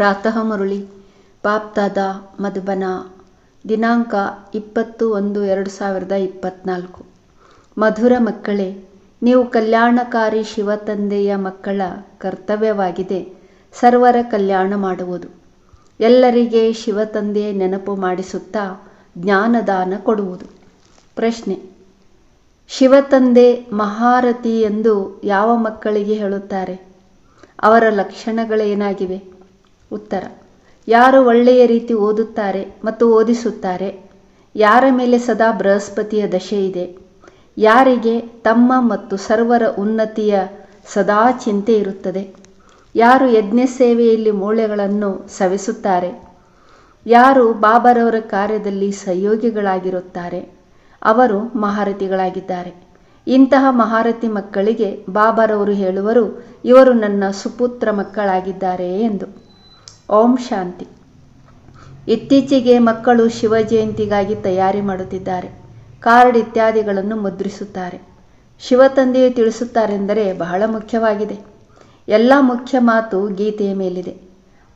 ಪ್ರಾತಃ ಮರುಳಿ. ಬಾಪ್ದಾದ ಮಧುಬನ. ದಿನಾಂಕ ಇಪ್ಪತ್ತು ಒಂದು ಎರಡು ಸಾವಿರದ ಇಪ್ಪತ್ನಾಲ್ಕು. ಮಧುರ ಮಕ್ಕಳೇ, ನೀವು ಕಲ್ಯಾಣಕಾರಿ ಶಿವತಂದೆಯ ಮಕ್ಕಳ ಕರ್ತವ್ಯವಾಗಿದೆ. ಸರ್ವರ ಕಲ್ಯಾಣ ಮಾಡುವುದು. ಎಲ್ಲರಿಗೆ ಶಿವತಂದೆ ನೆನಪು ಮಾಡಿಸುತ್ತಾ ಜ್ಞಾನದಾನ ಕೊಡುವುದು. ಪ್ರಶ್ನೆ. ಶಿವತಂದೆ ಮಹಾರಥಿ ಎಂದು ಯಾವ ಮಕ್ಕಳಿಗೆ ಹೇಳುತ್ತಾರೆ? ಅವರ ಲಕ್ಷಣಗಳೇನಾಗಿವೆ? ಉತ್ತರ. ಯಾರು ಒಳ್ಳೆಯ ರೀತಿ ಓದುತ್ತಾರೆ ಮತ್ತು ಓದಿಸುತ್ತಾರೆ? ಯಾರ ಮೇಲೆ ಸದಾ ಬೃಹಸ್ಪತಿಯ ದಶೆ ಇದೆ? ಯಾರಿಗೆ ತಮ್ಮ ಮತ್ತು ಸರ್ವರ ಉನ್ನತಿಯ ಸದಾ ಚಿಂತೆ ಇರುತ್ತದೆ? ಯಾರು ಯಜ್ಞ ಸೇವೆಯಲ್ಲಿ ಮೂಳೆಗಳನ್ನು ಸವಿಸುತ್ತಾರೆ? ಯಾರು ಬಾಬರವರ ಕಾರ್ಯದಲ್ಲಿ ಸಹಯೋಗಿಗಳಾಗಿರುತ್ತಾರೆ? ಅವರು ಮಹಾರಥಿಗಳಾಗಿದ್ದಾರೆ. ಇಂತಹ ಮಹಾರಥಿ ಮಕ್ಕಳಿಗೆ ಬಾಬರವರು ಹೇಳುವರು, ಇವರು ನನ್ನ ಸುಪುತ್ರ ಮಕ್ಕಳಾಗಿದ್ದಾರೆ ಎಂದು. ಓಂ ಶಾಂತಿ. ಇತ್ತೀಚೆಗೆ ಮಕ್ಕಳು ಶಿವ ಜಯಂತಿಗಾಗಿ ತಯಾರಿ ಮಾಡುತ್ತಿದ್ದಾರೆ. ಕಾರ್ಡ್ ಇತ್ಯಾದಿಗಳನ್ನು ಮುದ್ರಿಸುತ್ತಾರೆ. ಶಿವತಂದೆಯು ತಿಳಿಸುತ್ತಾರೆಂದರೆ ಬಹಳ ಮುಖ್ಯವಾಗಿದೆ. ಎಲ್ಲ ಮುಖ್ಯ ಮಾತು ಗೀತೆಯ ಮೇಲಿದೆ.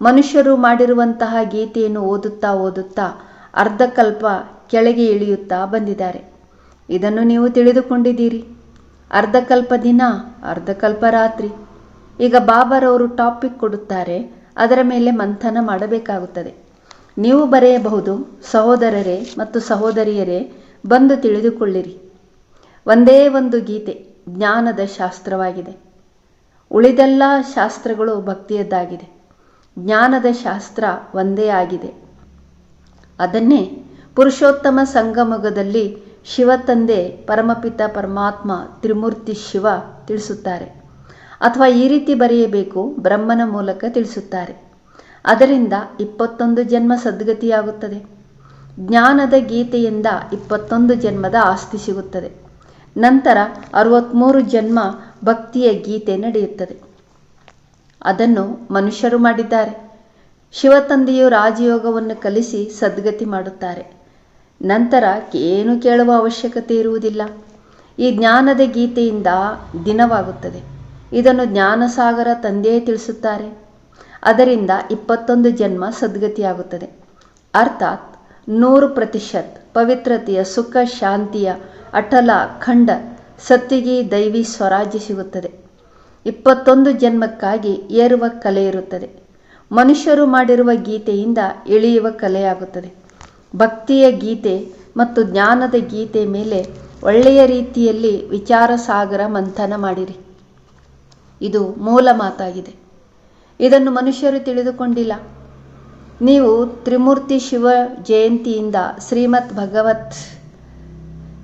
ಮನುಷ್ಯರು ಮಾಡಿರುವಂತಹ ಗೀತೆಯನ್ನು ಓದುತ್ತಾ ಓದುತ್ತಾ ಅರ್ಧಕಲ್ಪ ಕೆಳಗೆ ಇಳಿಯುತ್ತಾ ಬಂದಿದ್ದಾರೆ. ಇದನ್ನು ನೀವು ತಿಳಿದುಕೊಂಡಿದ್ದೀರಿ. ಅರ್ಧಕಲ್ಪ ದಿನ, ಅರ್ಧಕಲ್ಪ ರಾತ್ರಿ. ಈಗ ಬಾಬರವರು ಟಾಪಿಕ್ ಕೊಡುತ್ತಾರೆ ಅದರ ಮೇಲೆ ಮಂಥನ ಮಾಡಬೇಕಾಗುತ್ತದೆ. ನೀವು ಬರೆಯಬಹುದು, ಸಹೋದರರೇ ಮತ್ತು ಸಹೋದರಿಯರೇ, ಬಂದು ತಿಳಿದುಕೊಳ್ಳಿರಿ. ಒಂದೇ ಒಂದು ಗೀತೆ ಜ್ಞಾನದ ಶಾಸ್ತ್ರವಾಗಿದೆ. ಉಳಿದೆಲ್ಲ ಶಾಸ್ತ್ರಗಳು ಭಕ್ತಿಯದ್ದಾಗಿದೆ. ಜ್ಞಾನದ ಶಾಸ್ತ್ರ ಒಂದೇ ಆಗಿದೆ. ಅದನ್ನೇ ಪುರುಷೋತ್ತಮ ಸಂಗಮಗದಲ್ಲಿ ಶಿವತಂದೆ ಪರಮಪಿತ ಪರಮಾತ್ಮ ತ್ರಿಮೂರ್ತಿ ಶಿವ ತಿಳಿಸುತ್ತಾರೆ. ಅಥವಾ ಈ ರೀತಿ ಬರೆಯಬೇಕು ಬ್ರಹ್ಮನ ಮೂಲಕ ತಿಳಿಸುತ್ತಾರೆ. ಅದರಿಂದ ಇಪ್ಪತ್ತೊಂದು ಜನ್ಮ ಸದ್ಗತಿಯಾಗುತ್ತದೆ. ಜ್ಞಾನದ ಗೀತೆಯಿಂದ ಇಪ್ಪತ್ತೊಂದು ಜನ್ಮದ ಆಸ್ತಿ ಸಿಗುತ್ತದೆ. ನಂತರ ಅರವತ್ತ್ಮೂರು ಜನ್ಮ ಭಕ್ತಿಯ ಗೀತೆ ನಡೆಯುತ್ತದೆ. ಅದನ್ನು ಮನುಷ್ಯರು ಮಾಡಿದ್ದಾರೆ. ಶಿವತಂದೆಯು ರಾಜಯೋಗವನ್ನು ಕಲಿಸಿ ಸದ್ಗತಿ ಮಾಡುತ್ತಾರೆ. ನಂತರ ಏನು ಕೇಳುವ ಅವಶ್ಯಕತೆ ಇರುವುದಿಲ್ಲ. ಈ ಜ್ಞಾನದ ಗೀತೆಯಿಂದ ದಿನವಾಗುತ್ತದೆ. ಇದನ್ನು ಜ್ಞಾನಸಾಗರ ತಂದೆಯೇ ತಿಳಿಸುತ್ತಾರೆ. ಅದರಿಂದ ಇಪ್ಪತ್ತೊಂದು ಜನ್ಮ ಸದ್ಗತಿಯಾಗುತ್ತದೆ. ಅರ್ಥಾತ್ ನೂರು ಪ್ರತಿಶತ್ ಪವಿತ್ರತೆಯ ಸುಖ ಶಾಂತಿಯ ಅಟಲ ಖಂಡ ಸತ್ತಿಗೆ ದೈವಿ ಸ್ವರಾಜ್ಯ ಸಿಗುತ್ತದೆ. ಇಪ್ಪತ್ತೊಂದು ಜನ್ಮಕ್ಕಾಗಿ ಏರುವ ಕಲೆ ಇರುತ್ತದೆ. ಮನುಷ್ಯರು ಮಾಡಿರುವ ಗೀತೆಯಿಂದ ಇಳಿಯುವ ಕಲೆಯಾಗುತ್ತದೆ. ಭಕ್ತಿಯ ಗೀತೆ ಮತ್ತು ಜ್ಞಾನದ ಗೀತೆ ಮೇಲೆ ಒಳ್ಳೆಯ ರೀತಿಯಲ್ಲಿ ವಿಚಾರ ಸಾಗರ ಮಂಥನ ಮಾಡಿರಿ. ಇದು ಮೂಲ ಮಾತಾಗಿದೆ. ಇದನ್ನು ಮನುಷ್ಯರು ತಿಳಿದುಕೊಂಡಿಲ್ಲ. ನೀವು ತ್ರಿಮೂರ್ತಿ ಶಿವ ಜಯಂತಿಯಿಂದ ಶ್ರೀಮತ್ ಭಗವತ್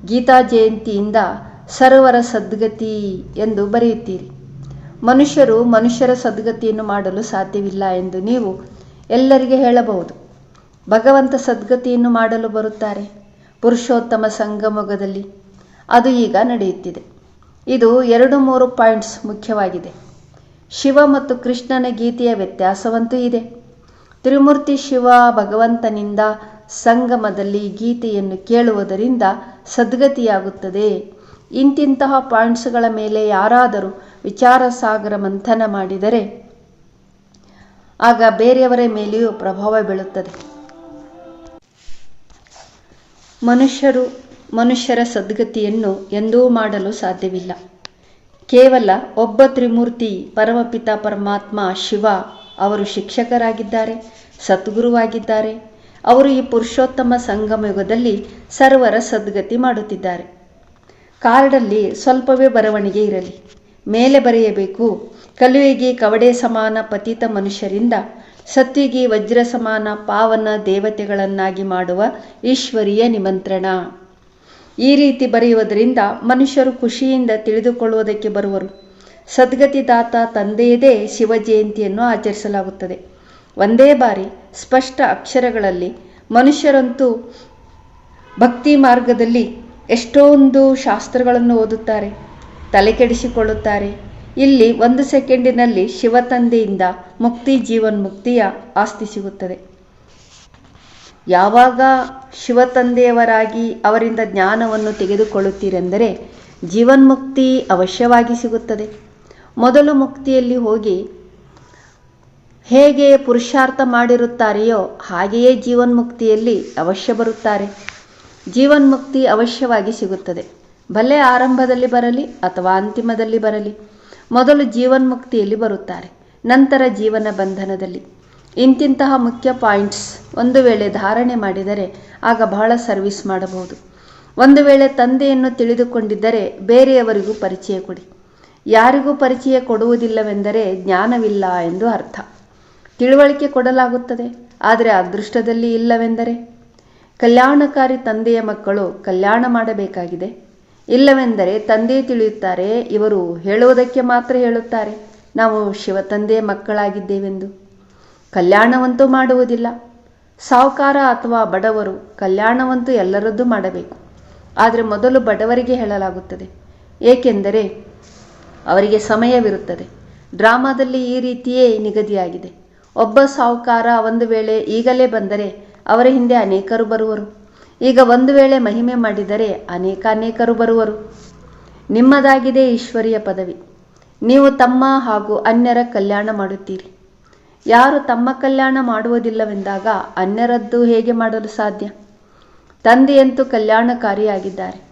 ಗೀತಾ ಜಯಂತಿಯಿಂದ ಸರ್ವರ ಸದ್ಗತಿ ಎಂದು ಬರೆಯುತ್ತೀರಿ. ಮನುಷ್ಯರು ಮನುಷ್ಯರ ಸದ್ಗತಿಯನ್ನು ಮಾಡಲು ಸಾಧ್ಯವಿಲ್ಲ ಎಂದು ನೀವು ಎಲ್ಲರಿಗೆ ಹೇಳಬಹುದು. ಭಗವಂತ ಸದ್ಗತಿಯನ್ನು ಮಾಡಲು ಬರುತ್ತಾರೆ. ಪುರುಷೋತ್ತಮ ಸಂಗಮಗದಲ್ಲಿ ಅದು ಈಗ ನಡೆಯುತ್ತಿದೆ. ಇದು ಎರಡು ಮೂರು ಪಾಯಿಂಟ್ಸ್ ಮುಖ್ಯವಾಗಿದೆ. ಶಿವ ಮತ್ತು ಕೃಷ್ಣನ ಗೀತೆಯ ವ್ಯತ್ಯಾಸವಂತೂ ಇದೆ. ತ್ರಿಮೂರ್ತಿ ಶಿವ ಭಗವಂತನಿಂದ ಸಂಗಮದಲ್ಲಿ ಗೀತೆಯನ್ನು ಕೇಳುವುದರಿಂದ ಸದ್ಗತಿಯಾಗುತ್ತದೆ. ಇಂತಿಂತಹ ಪಾಯಿಂಟ್ಸ್ಗಳ ಮೇಲೆ ಯಾರಾದರೂ ವಿಚಾರ ಸಾಗರ ಮಂಥನ ಮಾಡಿದರೆ ಆಗ ಬೇರೆಯವರ ಮೇಲೆಯೂ ಪ್ರಭಾವ ಬೀಳುತ್ತದೆ. ಮನುಷ್ಯರು ಮನುಷ್ಯರ ಸದ್ಗತಿಯನ್ನು ಎಂದೂ ಮಾಡಲು ಸಾಧ್ಯವಿಲ್ಲ. ಕೇವಲ ಒಬ್ಬ ತ್ರಿಮೂರ್ತಿ ಪರಮಪಿತ ಪರಮಾತ್ಮ ಶಿವ ಅವರು ಶಿಕ್ಷಕರಾಗಿದ್ದಾರೆ, ಸದ್ಗುರುವಾಗಿದ್ದಾರೆ. ಅವರು ಈ ಪುರುಷೋತ್ತಮ ಸಂಗಮ ಯುಗದಲ್ಲಿ ಸರ್ವರ ಸದ್ಗತಿ ಮಾಡುತ್ತಿದ್ದಾರೆ. ಕಾರ್ಡಲ್ಲಿ ಸ್ವಲ್ಪವೇ ಬರವಣಿಗೆ ಇರಲಿ. ಮೇಲೆ ಬರೆಯಬೇಕು ಕಲುವಿಗೆ ಕವಡೆ ಸಮಾನ ಪತಿತ ಮನುಷ್ಯರಿಂದ ಸತ್ವಿಗೆ ವಜ್ರ ಸಮಾನ ಪಾವನ ದೇವತೆಗಳನ್ನಾಗಿ ಮಾಡುವ ಈಶ್ವರೀಯ ನಿಮಂತ್ರಣ. ಈ ರೀತಿ ಬರೆಯುವುದರಿಂದ ಮನುಷ್ಯರು ಖುಷಿಯಿಂದ ತಿಳಿದುಕೊಳ್ಳುವುದಕ್ಕೆ ಬರುವರು. ಸದ್ಗತಿದಾತ ತಂದೆಯದೇ ಶಿವ ಜಯಂತಿಯನ್ನು ಆಚರಿಸಲಾಗುತ್ತದೆ. ಒಂದೇ ಬಾರಿ ಸ್ಪಷ್ಟ ಅಕ್ಷರಗಳಲ್ಲಿ ಮನುಷ್ಯರಂತೂ ಭಕ್ತಿ ಮಾರ್ಗದಲ್ಲಿ ಎಷ್ಟೊಂದು ಶಾಸ್ತ್ರಗಳನ್ನು ಓದುತ್ತಾರೆ, ತಲೆ ಕೆಡಿಸಿಕೊಳ್ಳುತ್ತಾರೆ. ಇಲ್ಲಿ ಒಂದು ಸೆಕೆಂಡಿನಲ್ಲಿ ಶಿವ ತಂದೆಯಿಂದ ಮುಕ್ತಿ ಜೀವನ್ಮುಕ್ತಿಯ ಆಸ್ತಿ ಸಿಗುತ್ತದೆ. ಯಾವಾಗ ಶಿವತಂದೆಯವರಾಗಿ ಅವರಿಂದ ಜ್ಞಾನವನ್ನು ತೆಗೆದುಕೊಳ್ಳುತ್ತೀರೆಂದರೆ ಜೀವನ್ಮುಕ್ತಿ ಅವಶ್ಯವಾಗಿ ಸಿಗುತ್ತದೆ. ಮೊದಲು ಮುಕ್ತಿಯಲ್ಲಿ ಹೋಗಿ ಹೇಗೆ ಪುರುಷಾರ್ಥ ಮಾಡಿರುತ್ತಾರೆಯೋ ಹಾಗೆಯೇ ಜೀವನ್ಮುಕ್ತಿಯಲ್ಲಿ ಅವಶ್ಯ ಬರುತ್ತಾರೆ. ಜೀವನ್ಮುಕ್ತಿ ಅವಶ್ಯವಾಗಿ ಸಿಗುತ್ತದೆ. ಭಲೆ ಆರಂಭದಲ್ಲಿ ಬರಲಿ ಅಥವಾ ಅಂತಿಮದಲ್ಲಿ ಬರಲಿ, ಮೊದಲು ಜೀವನ್ಮುಕ್ತಿಯಲ್ಲಿ ಬರುತ್ತಾರೆ, ನಂತರ ಜೀವನ ಬಂಧನದಲ್ಲಿ. ಇಂತಿಂತಹ ಮುಖ್ಯ ಪಾಯಿಂಟ್ಸ್ ಒಂದು ವೇಳೆ ಧಾರಣೆ ಮಾಡಿದರೆ ಆಗ ಬಹಳ ಸರ್ವಿಸ್ ಮಾಡಬಹುದು. ಒಂದು ವೇಳೆ ತಂದೆಯನ್ನು ತಿಳಿದುಕೊಂಡಿದ್ದರೆ ಬೇರೆಯವರಿಗೂ ಪರಿಚಯ ಕೊಡಿ. ಯಾರಿಗೂ ಪರಿಚಯ ಕೊಡುವುದಿಲ್ಲವೆಂದರೆ ಜ್ಞಾನವಿಲ್ಲ ಎಂದು ಅರ್ಥ. ತಿಳುವಳಿಕೆ ಕೊಡಲಾಗುತ್ತದೆ, ಆದರೆ ಅದೃಷ್ಟದಲ್ಲಿ ಇಲ್ಲವೆಂದರೆ? ಕಲ್ಯಾಣಕಾರಿ ತಂದೆಯ ಮಕ್ಕಳು ಕಲ್ಯಾಣ ಮಾಡಬೇಕಾಗಿದೆ. ಇಲ್ಲವೆಂದರೆ ತಂದೆ ತಿಳಿಯುತ್ತಾರೆ, ಇವರು ಹೇಳುವುದಕ್ಕೆ ಮಾತ್ರ ಹೇಳುತ್ತಾರೆ, ನಾವು ಶಿವ ತಂದೆಯ ಮಕ್ಕಳಾಗಿದ್ದೇವೆಂದು. ಕಲ್ಯಾಣವಂತೂ ಮಾಡುವುದಿಲ್ಲ. ಸಾಹುಕಾರ ಅಥವಾ ಬಡವರು ಕಲ್ಯಾಣವಂತೂ ಎಲ್ಲರದ್ದು ಮಾಡಬೇಕು. ಆದರೆ ಮೊದಲು ಬಡವರಿಗೆ ಹೇಳಲಾಗುತ್ತದೆ. ಏಕೆಂದರೆ ಅವರಿಗೆ ಸಮಯವಿರುತ್ತದೆ. ಡ್ರಾಮಾದಲ್ಲಿ ಈ ರೀತಿಯೇ ನಿಗದಿಯಾಗಿದೆ. ಒಬ್ಬ ಸಾಹುಕಾರ ಒಂದು ವೇಳೆ ಈಗಲೇ ಬಂದರೆ ಅವರ ಹಿಂದೆ ಅನೇಕರು ಬರುವರು. ಈಗ ಒಂದು ವೇಳೆ ಮಹಿಮೆ ಮಾಡಿದರೆ ಅನೇಕ ಅನೇಕರು ಬರುವರು. ನಿಮ್ಮದಾಗಿದೆ ಈಶ್ವರಿಯ ಪದವಿ. ನೀವು ತಮ್ಮ ಹಾಗೂ ಅನ್ಯರ ಕಲ್ಯಾಣ ಮಾಡುತ್ತೀರಿ. ಯಾರು ತಮ್ಮ ಕಲ್ಯಾಣ ಮಾಡುವುದಿಲ್ಲವೆಂದಾಗ ಅನ್ಯರದ್ದು ಹೇಗೆ ಮಾಡಲು ಸಾಧ್ಯ? ತಂದೆಯಂತೂ ಕಲ್ಯಾಣಕಾರಿಯಾಗಿದ್ದಾರೆ,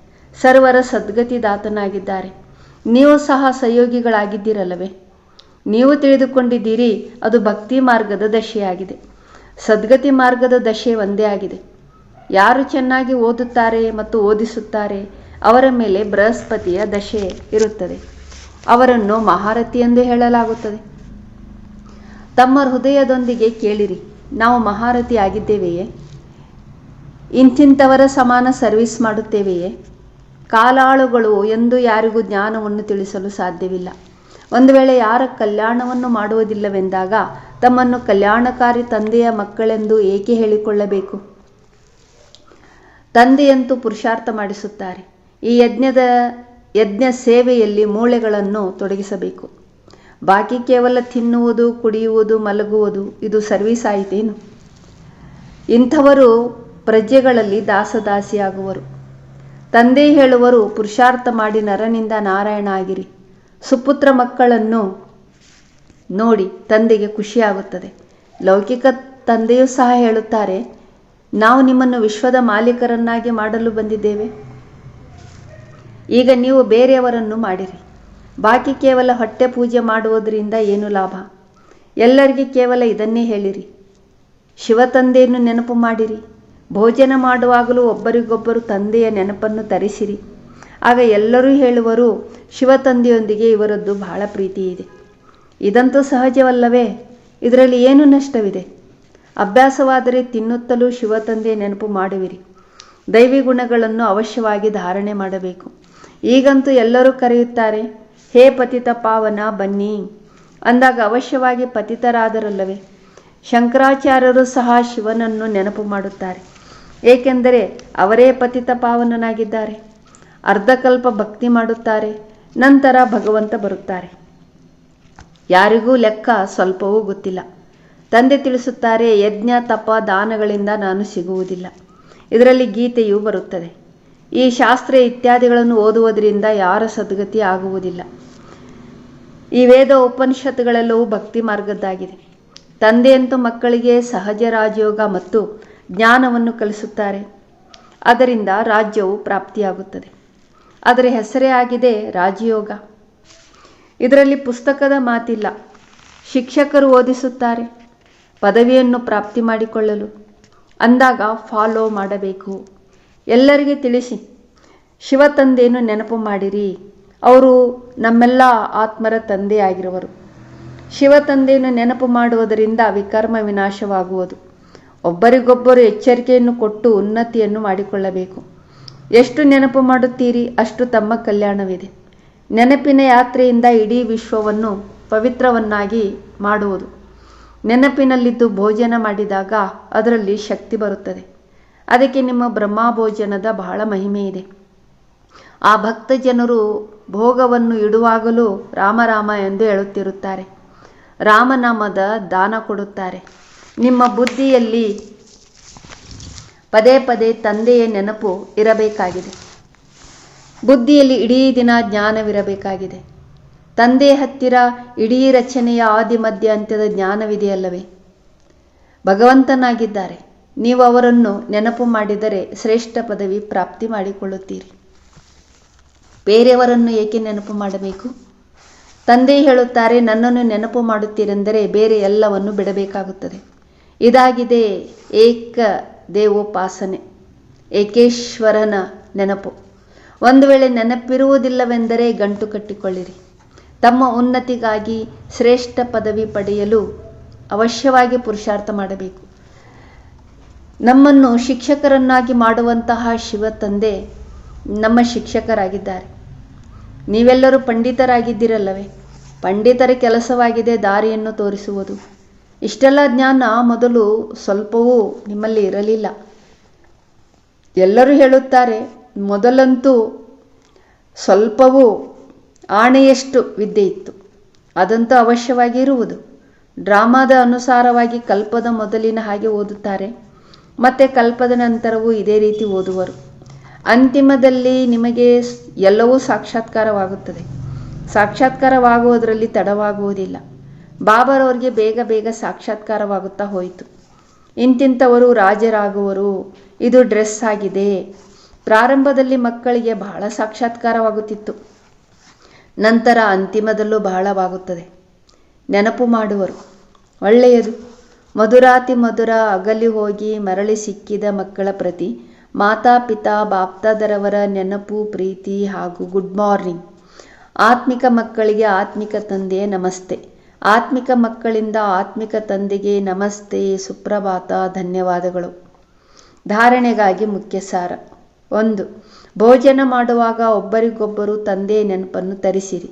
ಸರ್ವರ ಸದ್ಗತಿದಾತನಾಗಿದ್ದಾರೆ. ನೀವು ಸಹ ಸಹಯೋಗಿಗಳಾಗಿದ್ದೀರಲ್ಲವೇ? ನೀವು ತಿಳಿದುಕೊಂಡಿದ್ದೀರಿ, ಅದು ಭಕ್ತಿ ಮಾರ್ಗದ ದಶೆಯಾಗಿದೆ. ಸದ್ಗತಿ ಮಾರ್ಗದ ದಶೆ ಒಂದೇ ಆಗಿದೆ. ಯಾರು ಚೆನ್ನಾಗಿ ಓದುತ್ತಾರೆ ಮತ್ತು ಓದಿಸುತ್ತಾರೆ, ಅವರ ಮೇಲೆ ಬೃಹಸ್ಪತಿಯ ದಶೆ ಇರುತ್ತದೆ. ಅವರನ್ನು ಮಹಾರಥಿ ಎಂದು ಹೇಳಲಾಗುತ್ತದೆ. ತಮ್ಮ ಹೃದಯದೊಂದಿಗೆ ಕೇಳಿರಿ. ನಾವು ಮಹಾರಥಿ ಆಗಿದ್ದೇವೆಯೇ ಇಂತಿಂಥವರ ಸಮಾನ ಸರ್ವಿಸ್ ಮಾಡುತ್ತೇವೆಯೇ? ಕಾಲಾಳುಗಳು ಎಂದು ಯಾರಿಗೂ ಜ್ಞಾನವನ್ನು ತಿಳಿಸಲು ಸಾಧ್ಯವಿಲ್ಲ. ಒಂದು ವೇಳೆ ಯಾರ ಕಲ್ಯಾಣವನ್ನು ಮಾಡುವುದಿಲ್ಲವೆಂದಾಗ ತಮ್ಮನ್ನು ಕಲ್ಯಾಣಕಾರಿ ತಂದೆಯ ಮಕ್ಕಳೆಂದು ಏಕೆ ಹೇಳಿಕೊಳ್ಳಬೇಕು? ತಂದೆಯಂತೂ ಪುರುಷಾರ್ಥ ಮಾಡಿಸುತ್ತಾರೆ. ಈ ಯಜ್ಞದ ಯಜ್ಞ ಸೇವೆಯಲ್ಲಿ ಮೂಳೆಗಳನ್ನು ತೊಡಗಿಸಬೇಕು. ಬಾಕಿ ಕೇವಲ ತಿನ್ನುವುದು, ಕುಡಿಯುವುದು, ಮಲಗುವುದು, ಇದು ಸರ್ವಿಸ್ ಆಯಿತೇನು? ಇಂಥವರು ಪ್ರಜೆಗಳಲ್ಲಿ ದಾಸದಾಸಿಯಾಗುವರು. ತಂದೆ ಹೇಳುವರು, ಪುರುಷಾರ್ಥ ಮಾಡಿ ನರನಿಂದ ನಾರಾಯಣ ಆಗಿರಿ. ಸುಪುತ್ರ ಮಕ್ಕಳನ್ನು ನೋಡಿ ತಂದೆಗೆ ಖುಷಿಯಾಗುತ್ತದೆ. ಲೌಕಿಕ ತಂದೆಯೂ ಸಹ ಹೇಳುತ್ತಾರೆ, ನಾವು ನಿಮ್ಮನ್ನು ವಿಶ್ವದ ಮಾಲೀಕರನ್ನಾಗಿ ಮಾಡಲು ಬಂದಿದ್ದೇವೆ. ಈಗ ನೀವು ಬೇರೆಯವರನ್ನು ಮಾಡಿರಿ. ಬಾಕಿ ಕೇವಲ ಹೊಟ್ಟೆ ಪೂಜೆ ಮಾಡುವುದರಿಂದ ಏನು ಲಾಭ? ಎಲ್ಲರಿಗೆ ಕೇವಲ ಇದನ್ನೇ ಹೇಳಿರಿ. ಶಿವತಂದೆಯನ್ನು ನೆನಪು ಮಾಡಿರಿ. ಭೋಜನ ಮಾಡುವಾಗಲೂ ಒಬ್ಬರಿಗೊಬ್ಬರು ತಂದೆಯ ನೆನಪನ್ನು ತರಿಸಿರಿ. ಆಗ ಎಲ್ಲರೂ ಹೇಳುವರು ಶಿವತಂದೆಯೊಂದಿಗೆ ಇವರದ್ದು ಬಹಳ ಪ್ರೀತಿ ಇದೆ. ಇದಂತೂ ಸಹಜವಲ್ಲವೇ? ಇದರಲ್ಲಿ ಏನು ನಷ್ಟವಿದೆ? ಅಭ್ಯಾಸವಾದರೆ ತಿನ್ನುತ್ತಲೂ ಶಿವ ತಂದೆಯ ನೆನಪು ಮಾಡುವಿರಿ. ದೈವಿ ಗುಣಗಳನ್ನು ಅವಶ್ಯವಾಗಿ ಧಾರಣೆ ಮಾಡಬೇಕು. ಈಗಂತೂ ಎಲ್ಲರೂ ಕರೆಯುತ್ತಾರೆ ಹೇ ಪತಿತ ಪಾವನ ಬನ್ನಿ. ಅಂದಾಗ ಅವಶ್ಯವಾಗಿ ಪತಿತರಾದರಲ್ಲವೇ? ಶಂಕರಾಚಾರ್ಯರು ಸಹ ಶಿವನನ್ನು ನೆನಪು ಮಾಡುತ್ತಾರೆ. ಏಕೆಂದರೆ ಅವರೇ ಪತಿತ ಪಾವನನಾಗಿದ್ದಾರೆ. ಅರ್ಧಕಲ್ಪ ಭಕ್ತಿ ಮಾಡುತ್ತಾರೆ. ನಂತರ ಭಗವಂತ ಬರುತ್ತಾರೆ. ಯಾರಿಗೂ ಲೆಕ್ಕ ಸ್ವಲ್ಪವೂ ಗೊತ್ತಿಲ್ಲ. ತಂದೆ ತಿಳಿಸುತ್ತಾರೆ, ಯಜ್ಞ, ತಪ, ದಾನಗಳಿಂದ ನಾನು ಸಿಗುವುದಿಲ್ಲ. ಇದರಲ್ಲಿ ಗೀತೆಯೂ ಬರುತ್ತದೆ. ಈ ಶಾಸ್ತ್ರ ಇತ್ಯಾದಿಗಳನ್ನು ಓದುವುದರಿಂದ ಯಾರ ಸದ್ಗತಿ ಆಗುವುದಿಲ್ಲ. ಈ ವೇದ ಉಪನಿಷತ್ತುಗಳೆಲ್ಲವೂ ಭಕ್ತಿ ಮಾರ್ಗದ್ದಾಗಿದೆ. ತಂದೆಯಂತೂ ಮಕ್ಕಳಿಗೆ ಸಹಜ ರಾಜಯೋಗ ಮತ್ತು ಜ್ಞಾನವನ್ನು ಕಲಿಸುತ್ತಾರೆ. ಅದರಿಂದ ರಾಜ್ಯವು ಪ್ರಾಪ್ತಿಯಾಗುತ್ತದೆ. ಅದರ ಹೆಸರೇ ಆಗಿದೆ ರಾಜಯೋಗ. ಇದರಲ್ಲಿ ಪುಸ್ತಕದ ಮಾತಿಲ್ಲ. ಶಿಕ್ಷಕರು ಓದಿಸುತ್ತಾರೆ. ಪದವಿಯನ್ನು ಪ್ರಾಪ್ತಿ ಮಾಡಿಕೊಳ್ಳಲು. ಅಂದಾಗ ಫಾಲೋ ಮಾಡಬೇಕು. ಎಲ್ಲರಿಗೆ ತಿಳಿಸಿ. ಶಿವ ತಂದೆಯನ್ನು ನೆನಪು ಮಾಡಿರಿ. ಅವರು ನಮ್ಮೆಲ್ಲ ಆತ್ಮರ ತಂದೆ ಆಗಿರುವರು. ಶಿವ ತಂದೆಯನ್ನು ನೆನಪು ಮಾಡುವುದರಿಂದ ವಿಕರ್ಮ ವಿನಾಶವಾಗುವುದು. ಒಬ್ಬರಿಗೊಬ್ಬರು ಎಚ್ಚರಿಕೆಯನ್ನು ಕೊಟ್ಟು ಉನ್ನತಿಯನ್ನು ಮಾಡಿಕೊಳ್ಳಬೇಕು. ಎಷ್ಟು ನೆನಪು ಮಾಡುತ್ತೀರಿ, ಅಷ್ಟು ತಮ್ಮ ಕಲ್ಯಾಣವಿದೆ. ನೆನಪಿನ ಯಾತ್ರೆಯಿಂದ ಇಡೀ ವಿಶ್ವವನ್ನು ಪವಿತ್ರವನ್ನಾಗಿ ಮಾಡುವುದು. ನೆನಪಿನಲ್ಲಿದ್ದು ಭೋಜನ ಮಾಡಿದಾಗ ಅದರಲ್ಲಿ ಶಕ್ತಿ ಬರುತ್ತದೆ. ಅದಕ್ಕೆ ನಿಮ್ಮ ಬ್ರಹ್ಮಭೋಜನದ ಬಹಳ ಮಹಿಮೆ ಇದೆ. ಆ ಭಕ್ತ ಜನರು ಭೋಗವನ್ನು ಇಡುವಾಗಲೂ ರಾಮರಾಮ ಎಂದು ಹೇಳುತ್ತಿರುತ್ತಾರೆ. ರಾಮನಾಮದ ದಾನ ಕೊಡುತ್ತಾರೆ. ನಿಮ್ಮ ಬುದ್ಧಿಯಲ್ಲಿ ಪದೇ ಪದೇ ತಂದೆಯ ನೆನಪು ಇರಬೇಕಾಗಿದೆ. ಬುದ್ಧಿಯಲ್ಲಿ ಇಡೀ ದಿನ ಜ್ಞಾನವಿರಬೇಕಾಗಿದೆ. ತಂದೆ ಹತ್ತಿರ ಇಡೀ ರಚನೆಯ ಆದಿ ಮಧ್ಯ ಅಂತ್ಯದ ಜ್ಞಾನವಿದೆಯಲ್ಲವೇ? ಭಗವಂತನಾಗಿದ್ದಾರೆ. ನೀವು ಅವರನ್ನು ನೆನಪು ಮಾಡಿದರೆ ಶ್ರೇಷ್ಠ ಪದವಿ ಪ್ರಾಪ್ತಿ ಮಾಡಿಕೊಳ್ಳುತ್ತೀರಿ. ಬೇರೆಯವರನ್ನು ಏಕೆ ನೆನಪು ಮಾಡಬೇಕು? ತಂದೆ ಹೇಳುತ್ತಾರೆ, ನನ್ನನ್ನು ನೆನಪು ಮಾಡುತ್ತೀರೆಂದರೆ ಬೇರೆ ಎಲ್ಲವನ್ನು ಬಿಡಬೇಕಾಗುತ್ತದೆ. ಇದಾಗಿದೆ ಏಕ ದೇವೋಪಾಸನೆ, ಏಕೇಶ್ವರನ ನೆನಪು. ಒಂದು ವೇಳೆ ನೆನಪಿರುವುದಿಲ್ಲವೆಂದರೆ ಗಂಟು ಕಟ್ಟಿಕೊಳ್ಳಿರಿ. ತಮ್ಮ ಉನ್ನತಿಗಾಗಿ ಶ್ರೇಷ್ಠ ಪದವಿ ಪಡೆಯಲು ಅವಶ್ಯವಾಗಿ ಪುರುಷಾರ್ಥ ಮಾಡಬೇಕು. ನಮ್ಮನ್ನು ಶಿಕ್ಷಕರನ್ನಾಗಿ ಮಾಡುವಂತಹ ಶಿವ ತಂದೆ ನಮ್ಮ ಶಿಕ್ಷಕರಾಗಿದ್ದಾರೆ. ನೀವೆಲ್ಲರೂ ಪಂಡಿತರಾಗಿದ್ದೀರಲ್ಲವೇ? ಪಂಡಿತರ ಕೆಲಸವಾಗಿದೆ ದಾರಿಯನ್ನು ತೋರಿಸುವುದು. ಇಷ್ಟೆಲ್ಲ ಜ್ಞಾನ ಮೊದಲು ಸ್ವಲ್ಪವೂ ನಿಮ್ಮಲ್ಲಿ ಇರಲಿಲ್ಲ. ಎಲ್ಲರೂ ಹೇಳುತ್ತಾರೆ, ಮೊದಲಂತೂ ಸ್ವಲ್ಪವೂ ಆಣೆಯಷ್ಟು ವಿದ್ಯೆ ಇತ್ತು. ಅದಂತೂ ಅವಶ್ಯವಾಗಿ ಇರುವುದು. ಡ್ರಾಮಾದ ಅನುಸಾರವಾಗಿ ಕಲ್ಪದ ಮೊದಲಿನ ಹಾಗೆ ಓದುತ್ತಾರೆ. ಮತ್ತು ಕಲ್ಪದ ನಂತರವೂ ಇದೇ ರೀತಿ ಓದುವರು. ಅಂತಿಮದಲ್ಲಿ ನಿಮಗೆ ಎಲ್ಲವೂ ಸಾಕ್ಷಾತ್ಕಾರವಾಗುತ್ತದೆ. ಸಾಕ್ಷಾತ್ಕಾರವಾಗುವುದರಲ್ಲಿ ತಡವಾಗುವುದಿಲ್ಲ. ಬಾಬರವರಿಗೆ ಬೇಗ ಬೇಗ ಸಾಕ್ಷಾತ್ಕಾರವಾಗುತ್ತಾ ಹೋಯಿತು. ಇಂತಿಂಥವರು ರಾಜರಾಗುವರು. ಇದು ಡ್ರೆಸ್ ಆಗಿದೆ. ಪ್ರಾರಂಭದಲ್ಲಿ ಮಕ್ಕಳಿಗೆ ಬಹಳ ಸಾಕ್ಷಾತ್ಕಾರವಾಗುತ್ತಿತ್ತು. ನಂತರ ಅಂತಿಮದಲ್ಲೂ ಬಹಳವಾಗುತ್ತದೆ. ನೆನಪು ಮಾಡುವರು. ಒಳ್ಳೆಯದು. ಮಧುರಾತಿ ಮಧುರ ಅಗಲಿ ಹೋಗಿ ಮರಳಿ ಸಿಕ್ಕಿದ ಮಕ್ಕಳ ಪ್ರತಿ ಮಾತಾ, ಪಿತಾ, ಬಾಪ್ತಾದರವರ ನೆನಪು, ಪ್ರೀತಿ ಹಾಗೂ ಗುಡ್ ಮಾರ್ನಿಂಗ್ ಆತ್ಮಿಕ ಮಕ್ಕಳಿಗೆ ಆತ್ಮಿಕ ತಂದೆ ನಮಸ್ತೆ. ಆತ್ಮಿಕ ಮಕ್ಕಳಿಂದ ಆತ್ಮಿಕ ತಂದೆಗೆ ನಮಸ್ತೆ, ಸುಪ್ರಭಾತ, ಧನ್ಯವಾದಗಳು. ಧಾರಣೆಗಾಗಿ ಮುಖ್ಯ ಸಾರ. ಒಂದು, ಭೋಜನ ಮಾಡುವಾಗ ಒಬ್ಬರಿಗೊಬ್ಬರು ತಂದೆಯ ನೆನಪನ್ನು ತರಿಸಿರಿ.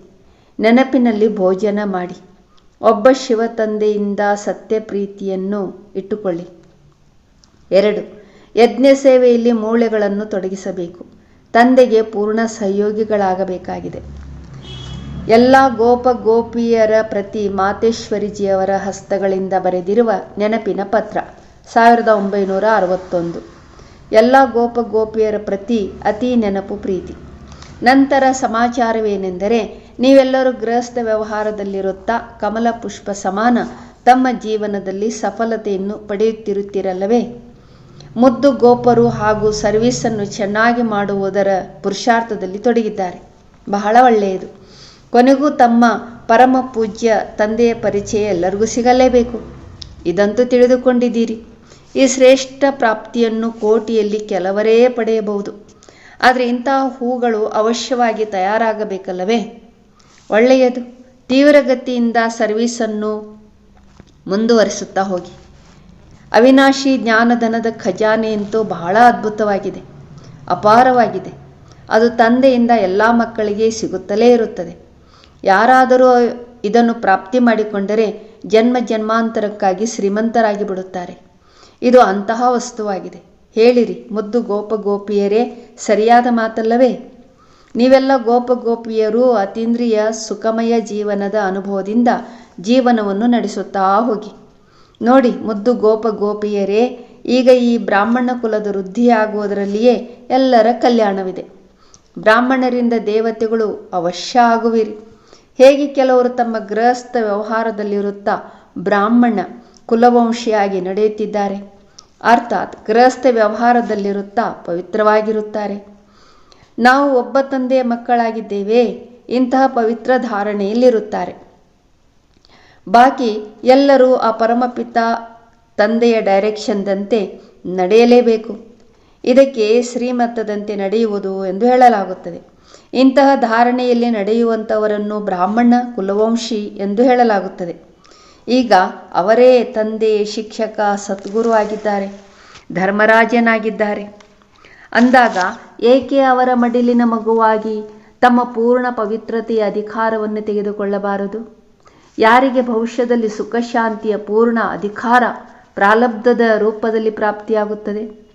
ನೆನಪಿನಲ್ಲಿ ಭೋಜನ ಮಾಡಿ. ಒಬ್ಬ ಶಿವ ತಂದೆಯಿಂದ ಸತ್ಯ ಪ್ರೀತಿಯನ್ನು ಇಟ್ಟುಕೊಳ್ಳಿ. ಎರಡು, ಯಜ್ಞ ಸೇವೆಯಲ್ಲಿ ಮೂಳೆಗಳನ್ನು ತೊಡಗಿಸಬೇಕು. ತಂದೆಗೆ ಪೂರ್ಣ ಸಹಯೋಗಿಗಳಾಗಬೇಕಾಗಿದೆ. ಎಲ್ಲ ಗೋಪ ಗೋಪಿಯರ ಪ್ರತಿ ಮಾತೇಶ್ವರಿಜಿಯವರ ಹಸ್ತಗಳಿಂದ ಬರೆದಿರುವ ನೆನಪಿನ ಪತ್ರ, ಸಾವಿರದ ಒಂಬೈನೂರ ಅರವತ್ತೊಂದು. ಎಲ್ಲ ಗೋಪ ಗೋಪಿಯರ ಪ್ರತಿ ಅತಿ ನೆನಪು ಪ್ರೀತಿ. ನಂತರ ಸಮಾಚಾರವೇನೆಂದರೆ ನೀವೆಲ್ಲರೂ ಗೃಹಸ್ಥ ವ್ಯವಹಾರದಲ್ಲಿರುತ್ತಾ ಕಮಲ ಪುಷ್ಪ ಸಮಾನ ತಮ್ಮ ಜೀವನದಲ್ಲಿ ಸಫಲತೆಯನ್ನು ಪಡೆಯುತ್ತಿರುತ್ತೀರಲ್ಲವೇ? ಮುದ್ದು ಗೋಪರು ಹಾಗೂ ಸರ್ವೀಸನ್ನು ಚೆನ್ನಾಗಿ ಮಾಡುವುದರ ಪುರುಷಾರ್ಥದಲ್ಲಿ ತೊಡಗಿದ್ದಾರೆ. ಬಹಳ ಒಳ್ಳೆಯದು. ಕೊನೆಗೂ ತಮ್ಮ ಪರಮ ಪೂಜ್ಯ ತಂದೆಯ ಪರಿಚಯ ಎಲ್ಲರಿಗೂ ಸಿಗಲೇಬೇಕು. ಇದಂತೂ ತಿಳಿದುಕೊಂಡಿದ್ದೀರಿ. ಈ ಶ್ರೇಷ್ಠ ಪ್ರಾಪ್ತಿಯನ್ನು ಕೋಟಿಯಲ್ಲಿ ಕೆಲವರೇ ಪಡೆಯಬಹುದು. ಆದರೆ ಇಂತಹ ಹೂಗಳು ಅವಶ್ಯವಾಗಿ ತಯಾರಾಗಬೇಕಲ್ಲವೇ? ಒಳ್ಳೆಯದು. ತೀವ್ರಗತಿಯಿಂದ ಸರ್ವೀಸನ್ನು ಮುಂದುವರಿಸುತ್ತಾ ಹೋಗಿ. ಅವಿನಾಶಿ ಜ್ಞಾನಧನದ ಖಜಾನೆಯಂತೂ ಬಹಳ ಅದ್ಭುತವಾಗಿದೆ. ಅಪಾರವಾಗಿದೆ. ಅದು ತಂದೆಯಿಂದ ಎಲ್ಲ ಮಕ್ಕಳಿಗೆ ಸಿಗುತ್ತಲೇ ಇರುತ್ತದೆ. ಯಾರಾದರೂ ಇದನ್ನು ಪ್ರಾಪ್ತಿ ಮಾಡಿಕೊಂಡರೆ ಜನ್ಮ ಜನ್ಮಾಂತರಕ್ಕಾಗಿ ಶ್ರೀಮಂತರಾಗಿ ಬಿಡುತ್ತಾರೆ. ಇದು ಅಂತಹ ವಸ್ತುವಾಗಿದೆ. ಹೇಳಿರಿ, ಮುದ್ದು ಗೋಪ ಗೋಪಿಯರೇ ಸರಿಯಾದ ಮಾತಲ್ಲವೇ? ನೀವೆಲ್ಲ ಗೋಪ ಗೋಪಿಯರು ಅತೀಂದ್ರಿಯ, ಸುಖಮಯ ಜೀವನದ ಅನುಭವದಿಂದ ಜೀವನವನ್ನು ನಡೆಸುತ್ತಾ ಹೋಗಿ. ನೋಡಿ, ಮುದ್ದು ಗೋಪ ಗೋಪಿಯರೇ ಈಗ ಈ ಬ್ರಾಹ್ಮಣ ಕುಲದ ವೃದ್ಧಿಯಾಗುವುದರಲ್ಲಿಯೇ ಎಲ್ಲರ ಕಲ್ಯಾಣವಿದೆ. ಬ್ರಾಹ್ಮಣರಿಂದ ದೇವತೆಗಳು ಅವಶ್ಯ ಆಗುವಿರಿ. ಹೇಗೆ ಕೆಲವರು ತಮ್ಮ ಗೃಹಸ್ಥ ವ್ಯವಹಾರದಲ್ಲಿರುತ್ತಾ ಬ್ರಾಹ್ಮಣ ಕುಲವಂಶಿಯಾಗಿ ನಡೆಯುತ್ತಿದ್ದಾರೆ. ಅರ್ಥಾತ್ ಗೃಹಸ್ಥ ವ್ಯವಹಾರದಲ್ಲಿರುತ್ತಾ ಪವಿತ್ರವಾಗಿರುತ್ತಾರೆ. ನಾವು ಒಬ್ಬ ತಂದೆಯ ಮಕ್ಕಳಾಗಿದ್ದೇವೆ. ಇಂತಹ ಪವಿತ್ರ ಧಾರಣೆಯಲ್ಲಿರುತ್ತಾರೆ. ಬಾಕಿ ಎಲ್ಲರೂ ಆ ಪರಮಪಿತ ತಂದೆಯ ಡೈರೆಕ್ಷನ್ದಂತೆ ನಡೆಯಲೇಬೇಕು. ಇದಕ್ಕೆ ಶ್ರೀಮತದಂತೆ ನಡೆಯುವುದು ಎಂದು ಹೇಳಲಾಗುತ್ತದೆ. ಇಂತಹ ಧಾರಣೆಯಲ್ಲಿ ನಡೆಯುವಂಥವರನ್ನು ಬ್ರಾಹ್ಮಣ, ಕುಲವಂಶಿ ಎಂದು ಹೇಳಲಾಗುತ್ತದೆ. ಈಗ ಅವರೇ ತಂದೆ, ಶಿಕ್ಷಕ, ಸದ್ಗುರು ಆಗಿದ್ದಾರೆ. ಧರ್ಮರಾಜನಾಗಿದ್ದಾರೆ. ಅಂದಾಗ ಏಕೆ ಅವರ ಮಡಿಲಿನ ಮಗುವಾಗಿ ತಮ್ಮ ಪೂರ್ಣ ಪವಿತ್ರತೆಯ ಅಧಿಕಾರವನ್ನು ತೆಗೆದುಕೊಳ್ಳಬಾರದು? ಯಾರಿಗೆ ಭವಿಷ್ಯದಲ್ಲಿ ಸುಖ ಶಾಂತಿಯ ಪೂರ್ಣ ಅಧಿಕಾರ ಪ್ರಾಲಬ್ಧದ ರೂಪದಲ್ಲಿ ಪ್ರಾಪ್ತಿಯಾಗುತ್ತದೆ?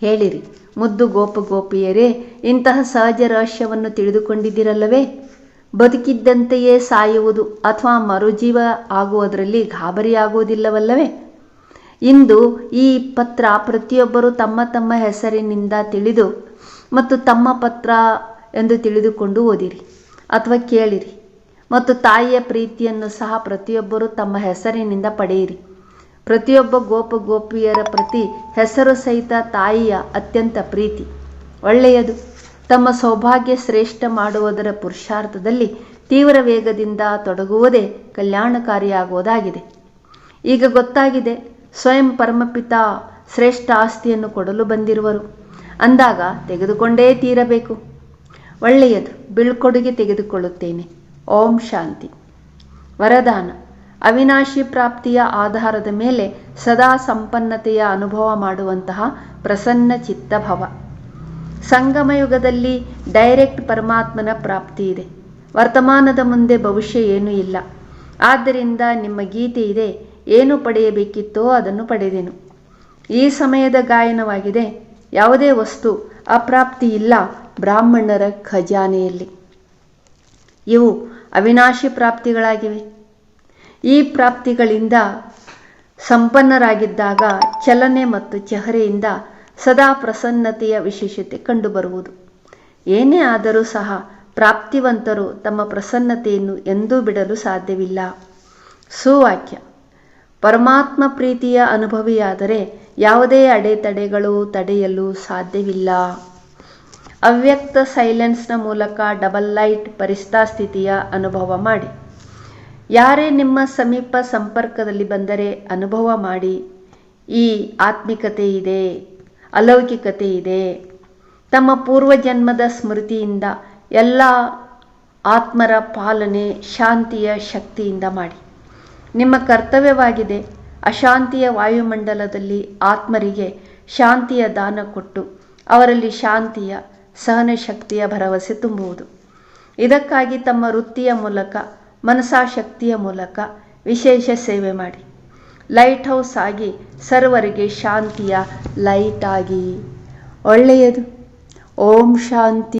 ಹೇಳಿರಿ, ಮುದ್ದು ಗೋಪ ಗೋಪಿಯರೇ ಇಂತಹ ಸಹಜ ರಹಸ್ಯವನ್ನು ತಿಳಿದುಕೊಂಡಿದ್ದೀರಲ್ಲವೇ? ಬದುಕಿದ್ದಂತೆಯೇ ಸಾಯುವುದು ಅಥವಾ ಮರುಜೀವ ಆಗುವುದರಲ್ಲಿ ಗಾಬರಿಯಾಗುವುದಿಲ್ಲವಲ್ಲವೇ? ಇಂದು ಈ ಪತ್ರ ಪ್ರತಿಯೊಬ್ಬರು ತಮ್ಮ ತಮ್ಮ ಹೆಸರಿನಿಂದ ತಿಳಿದು ಮತ್ತು ತಮ್ಮ ಪತ್ರ ಎಂದು ತಿಳಿದುಕೊಂಡು ಓದಿರಿ ಅಥವಾ ಕೇಳಿರಿ ಮತ್ತು ತಾಯಿಯ ಪ್ರೀತಿಯನ್ನು ಸಹ ಪ್ರತಿಯೊಬ್ಬರು ತಮ್ಮ ಹೆಸರಿನಿಂದ ಪಡೆಯಿರಿ. ಪ್ರತಿಯೊಬ್ಬ ಗೋಪ ಗೋಪಿಯರ ಪ್ರತಿ ಹೆಸರು ಸಹಿತ ತಾಯಿಯ ಅತ್ಯಂತ ಪ್ರೀತಿ. ಒಳ್ಳೆಯದು. ತಮ್ಮ ಸೌಭಾಗ್ಯ ಶ್ರೇಷ್ಠ ಮಾಡುವುದರ ಪುರುಷಾರ್ಥದಲ್ಲಿ ತೀವ್ರ ವೇಗದಿಂದ ತೊಡಗುವುದೇ ಕಲ್ಯಾಣಕಾರಿಯಾಗುವುದಾಗಿದೆ. ಈಗ ಗೊತ್ತಾಗಿದೆ ಸ್ವಯಂ ಪರಮಪಿತ ಶ್ರೇಷ್ಠ ಆಸ್ತಿಯನ್ನು ಕೊಡಲು ಬಂದಿರುವರು. ಅಂದಾಗ ತೆಗೆದುಕೊಂಡೇ ತೀರಬೇಕು. ಒಳ್ಳೆಯದು, ಬೀಳ್ಕೊಡುಗೆ ತೆಗೆದುಕೊಳ್ಳುತ್ತೇನೆ. ಓಂ ಶಾಂತಿ. ವರದಾನ. ಅವಿನಾಶಿ ಪ್ರಾಪ್ತಿಯ ಆಧಾರದ ಮೇಲೆ ಸದಾ ಸಂಪನ್ನತೆಯ ಅನುಭವ ಮಾಡುವಂತಹ ಪ್ರಸನ್ನ ಚಿತ್ತಭವ. ಸಂಗಮಯುಗದಲ್ಲಿ ಡೈರೆಕ್ಟ್ ಪರಮಾತ್ಮನ ಪ್ರಾಪ್ತಿ ಇದೆ. ವರ್ತಮಾನದ ಮುಂದೆ ಭವಿಷ್ಯ ಏನೂ ಇಲ್ಲ. ಆದ್ದರಿಂದ ನಿಮ್ಮ ಗೀತೆ ಇದೆ ಏನು ಪಡೆಯಬೇಕಿತ್ತೋ ಅದನ್ನು ಪಡೆದೆನು. ಈ ಸಮಯದ ಗಾಯನವಾಗಿದೆ. ಯಾವುದೇ ವಸ್ತು ಅಪ್ರಾಪ್ತಿ ಇಲ್ಲ ಬ್ರಾಹ್ಮಣರ ಖಜಾನೆಯಲ್ಲಿ. ಇವು ಅವಿನಾಶಿ ಪ್ರಾಪ್ತಿಗಳಾಗಿವೆ. ಈ ಪ್ರಾಪ್ತಿಗಳಿಂದ ಸಂಪನ್ನರಾಗಿದ್ದಾಗ ಚಲನೆ ಮತ್ತು ಚೆಹರೆಯಿಂದ ಸದಾ ಪ್ರಸನ್ನತೆಯ ವಿಶೇಷತೆ ಕಂಡುಬರುವುದು. ಏನೇ ಆದರೂ ಸಹ ಪ್ರಾಪ್ತಿವಂತರು ತಮ್ಮ ಪ್ರಸನ್ನತೆಯನ್ನು ಎಂದೂ ಬಿಡಲು ಸಾಧ್ಯವಿಲ್ಲ. ಸುವಾಕ್ಯ. ಪರಮಾತ್ಮ ಪ್ರೀತಿಯ ಅನುಭವಿಯಾದರೆ ಯಾವುದೇ ಅಡೆತಡೆಗಳು ತಡೆಯಲು ಸಾಧ್ಯವಿಲ್ಲ. ಅವ್ಯಕ್ತ ಸೈಲೆನ್ಸ್ನ ಮೂಲಕ ಡಬಲ್ ಲೈಟ್ ಪರಿಸ್ಥಾ ಸ್ಥಿತಿಯ ಅನುಭವ ಮಾಡಿ. ಯಾರೇ ನಿಮ್ಮ ಸಮೀಪ ಸಂಪರ್ಕದಲ್ಲಿ ಬಂದರೆ ಅನುಭವ ಮಾಡಿ. ಈ ಆತ್ಮಿಕತೆ ಇದೆ, ಅಲೌಕಿಕತೆ ಇದೆ. ತಮ್ಮ ಪೂರ್ವಜನ್ಮದ ಸ್ಮೃತಿಯಿಂದ ಎಲ್ಲ ಆತ್ಮರ ಪಾಲನೆ ಶಾಂತಿಯ ಶಕ್ತಿಯಿಂದ ಮಾಡಿ. ನಿಮ್ಮ ಕರ್ತವ್ಯವಾಗಿದೆ. ಅಶಾಂತಿಯ ವಾಯುಮಂಡಲದಲ್ಲಿ ಆತ್ಮರಿಗೆ ಶಾಂತಿಯ ದಾನ ಕೊಟ್ಟು ಅವರಲ್ಲಿ ಶಾಂತಿಯ ಸಹನ ಶಕ್ತಿಯ ಭರವಸೆ ತುಂಬುವುದು. ಇದಕ್ಕಾಗಿ ತಮ್ಮ ವೃತ್ತಿಯ ಮೂಲಕ ಮನಸಾಶಕ್ತಿಯ ಮೂಲಕ ವಿಶೇಷ ಸೇವೆ ಮಾಡಿ. ಲೈಟ್ ಹೌಸ್ ಆಗಿ ಸರ್ವರಿಗೆ ಶಾಂತಿಯ ಲೈಟ್ ಆಗಿ. ಒಳ್ಳೆಯದು. ಓಂ ಶಾಂತಿ.